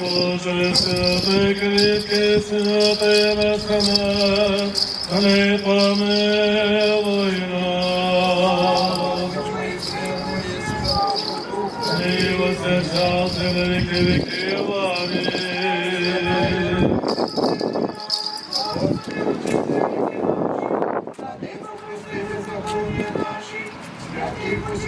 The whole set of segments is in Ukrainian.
Боже, святий кріпкий, святий безхмер, не помилуй нас. І возвечався на віки віків. Амінь. Простити закони наші, святий посіти душі наші, імені Бога.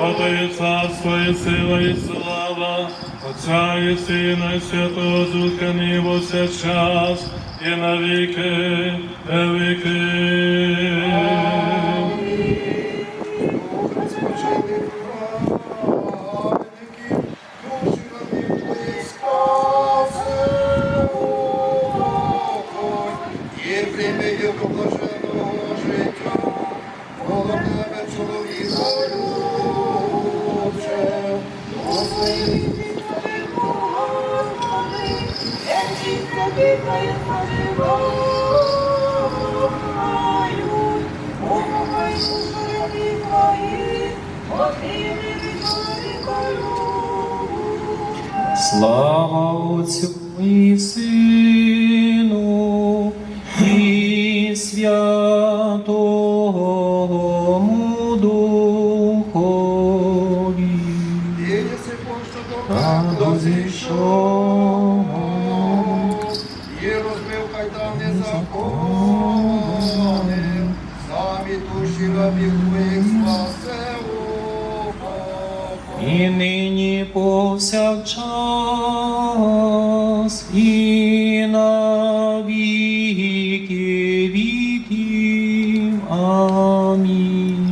Отої царство і сила і слава, Отця і Сина і Святого Духа ниво час і на віки віки. Розпочати праведники, Слава Отцю і Сину і Святому Духові. зійшов, і розбив кайдани закони, самі душі рабів твоїх спасе. І нині повсякчас, і на віки віків. Амінь.